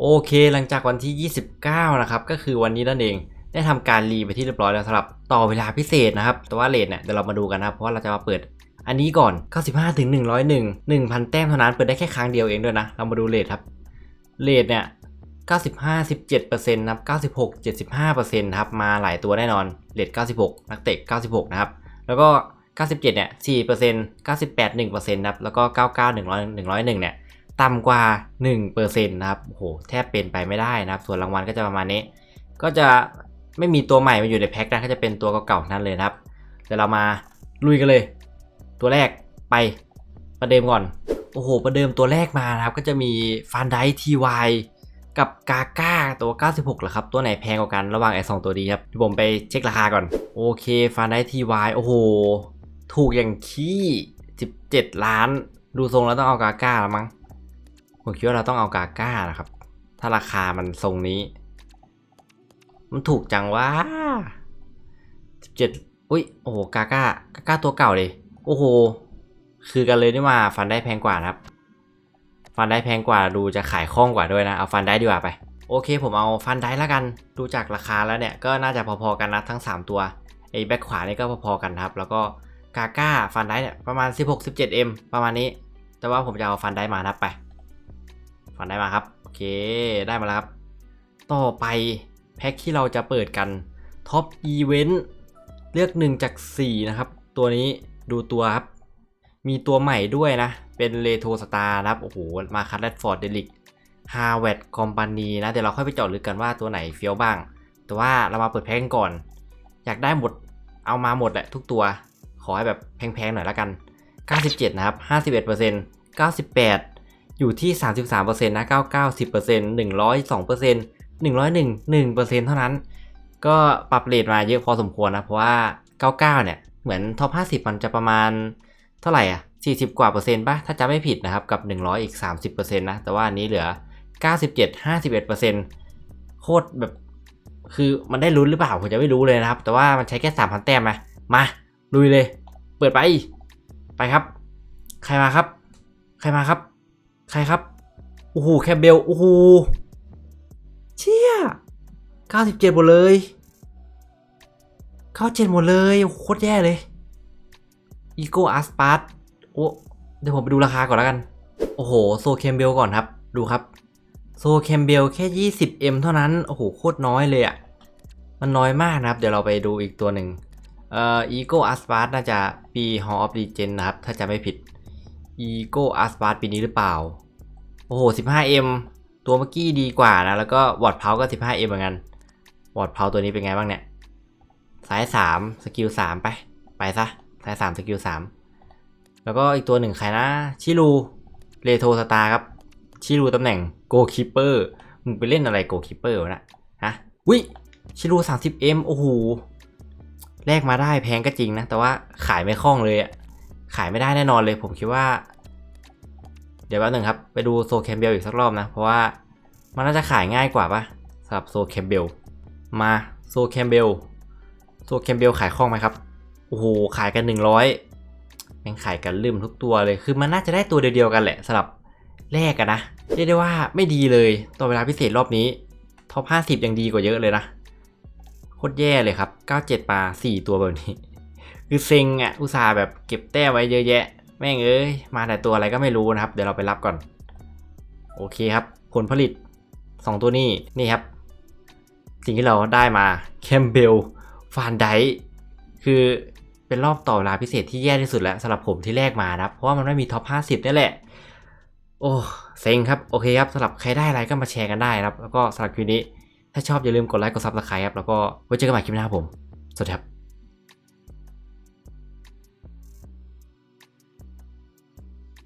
โอเคหลังจากวันที่ 29 นะครับ ก็คือวันนี้นั่นเองได้ทำการรีไปที่เรียบร้อยแล้วสำหรับต่อเวลาพิเศษนะครับ แต่ว่าเลทเนี่ยเดี๋ยวเรามาดูกันนะครับ เพราะว่าเราจะมาเปิดอันนี้ก่อน 95ถึง101 1,000 แต้มเท่านั้นเปิดได้แค่ครั้งเดียวเองด้วยนะ เรามาดูเลทครับเลทเนี่ย95 17%นะครับ96 75%นะครับมาหลายตัวแน่นอนเลท96 นักเตะ 96 นะครับ แล้วก็ 97 เนี่ย4% 98 1%นะครับแล้วก็ 99 100 101 เนี่ย ต่ำกว่า 1%นะครับโหแทบเป็นไปไม่ได้นะครับ ส่วนรางวัลก็จะประมาณนี้ ก็จะไม่มีตัวใหม่มาอยู่ในแพ็คนะก็จะเป็นตัวเก่าๆนั่นเลยนะครับเดี๋ยวเรามาลุยกันเลย ตัวแรกไปประเดิมก่อน โอ้โห ประเดิมตัวแรกมานะครับ ก็จะมีฟันไดทีวกับกาก้าตัว 96เหรอครับ ตัวไหนแพงกว่ากันระหว่างไอ้สองตัวดีครับเดี๋ยวผมไปเช็คราคาก่อน โอเคฟันไดทีวโอ้โห ถูกอย่างขี้ 17 ล้าน ดูทรงแล้วต้องเอากาก้าแล้วมั้ง ผมคิดว่าเราต้องเอากาก้านะครับ ถ้าราคามันทรงนี้ มันถูกจังวะสิบเจ็ดอุ้ย โอ้โห กาก้า กาก้าตัวเก่าเลย โอ้โห คือกันเลยนี่มาฟันได้แพงกว่านะครับ ฟันได้แพงกว่า ดูจะขายคล่องกว่าด้วยนะ เอาฟันได้ดีกว่าไป โอเค ผมเอาฟันได้แล้วกัน ดูจากราคาแล้วเนี่ย ก็น่าจะพอๆกันนะทั้ง 3 ตัว ไอ้แบ็คขวานี่ก็พอๆกันครับ แล้วก็กาก้าฟันได้เนี่ยประมาณ 16-17M ประมาณนี้ แต่ว่าผมจะเอาฟันได้มานับไป ฟันได้มาครับ โอเคได้มาแล้วครับ ต่อไปแพ็คที่เราจะเปิดกันท็อปอีเวนต์เลือก1จาก 4 นะครับ ตัวนี้ดูตัวครับ มีตัวใหม่ด้วยนะ เป็นเลโทสตาร์นะครับโอ้โหมาคัตแรดฟอร์ดเดลิกฮาร์วดคอมพานีนะเดี๋ยวเราค่อยไปเจาะลึกกันว่าตัวไหนเฟี้ยวบ้าง แต่ว่าเรามาเปิดแพ็คกันก่อน อยากได้หมดเอามาหมดแหละทุกตัว ขอให้แบบแพงๆหน่อยละกัน 97 นะครับ 51% 98 อยู่ที่ 33%นะ99 10% 102% 101 1%เท่านั้น ก็ปรับเรทมาเยอะพอสมควรนะ เพราะว่า 99 เนี่ยเหมือนท็อป 50 มันจะประมาณเท่าไหร่อะ 40 กว่าเปอร์เซ็นต์ป่ะ ถ้าจะไม่ผิดนะครับ กับ 100 อีก 30%นะ แต่ว่าอันนี้เหลือ 97 51%โคตรแบบ คือมันได้ลุ้นหรือเปล่า ผมจะไม่รู้เลยนะครับ แต่ว่ามันใช้แค่ 3,000 แต้มไหมมาลุยเลย เปิดไป ไปครับ ใครมาครับ ใครมาครับ ใครครับ โอ้โห แคมเบล โอ้โห เชี่ย97หมดเลย97หมดเลยโอ้โหโคตรแย่เลยอีโกอาสปาร์ตโอ้ เดี๋ยวผมไปดูราคาก่อนแล้วกัน โอ้โห โซแคมเบลก่อนครับ ดูครับ โซแคมเบลแค่ 20M เท่านั้น โอ้โห โคตรน้อยเลยอะ่ะ มันน้อยมากนะครับ เดี๋ยวเราไปดูอีกตัวหนึ่งเอ่ออีโกอาสปาร์ตน่าจะปี Hall of l e g e n นะครับ ถ้าจะไม่ผิด อีโกอาสปาร์ปีนี้หรือเปล่า โอ้โห 15M ตัวเมื่อกี้ดีกว่านะ แล้วก็วอร์ดเพาก็ 15M เหมือนกัน วอร์ดเพาตัวนี้เป็นไงบ้างเนี่ย สาย 3 สกิล 3 ไป ไปซะ สาย 3 สกิล 3 แล้วก็อีกตัวหนึ่งใครนะ ชิลูเรโทสตาร์ครับ ชิลูตำแหน่งโกคิปเปอร์ มึงไปเล่นอะไรโกคิปเปอร์วะนะฮะวิชิลู 30M โอ้โห แลกมาได้แพงก็จริงนะ แต่ว่าขายไม่คล่องเลยอะ ขายไม่ได้แน่นอนเลย ผมคิดว่า เดี๋ยวแป๊บหนึงครับ ไปดูโซแคมเบลอีกสักรอบนะ เพราะว่ามันน่าจะขายง่ายกว่าปะสำหรับโซแคมเบลมาโซแคมเบลโซแคมเบลขายคล่องไหมครับ โอ้โห ขายกัน 100แม่งขายกันลืมทุกตัวเลย คือมันน่าจะได้ตัวเดียวๆกันแหละสำหรับแรกอะนะเรียกได้ว่าไม่ดีเลยต่อเวลาพิเศษรอบนี้ท็อป50ยังดีกว่าเยอะเลยนะโคตรแย่เลยครับ 97ปลา4ตัวแบบนี้ คือเซ็งอะอุตส่าห์แบบเก็บแต้มไว้เยอะแยะ แม่งเอ้ยมาแต่ตัวอะไรก็ไม่รู้นะครับ เดี๋ยวเราไปรับก่อน โอเคครับ ผลผลิต 2 ตัวนี้นี่ครับ สิ่งที่เราได้มาแคมเบลฟานไดคือเป็นรอบต่อเวลาพิเศษที่แย่ที่สุดแล้วสำหรับผมที่แรกมานะครับ เพราะว่ามันไม่มีท็อป 50 นี่แหละ โอ้เซ็งครับ โอเคครับสำหรับใครได้อะไรก็มาแชร์กันได้ครับ แล้วก็สำหรับคลิปนี้ ถ้าชอบอย่าลืมกดไลค์กดซับสไครต์ครับ แล้วก็ไว้เจอกันใหม่คลิปหน้าครับผม สวัสดีครับ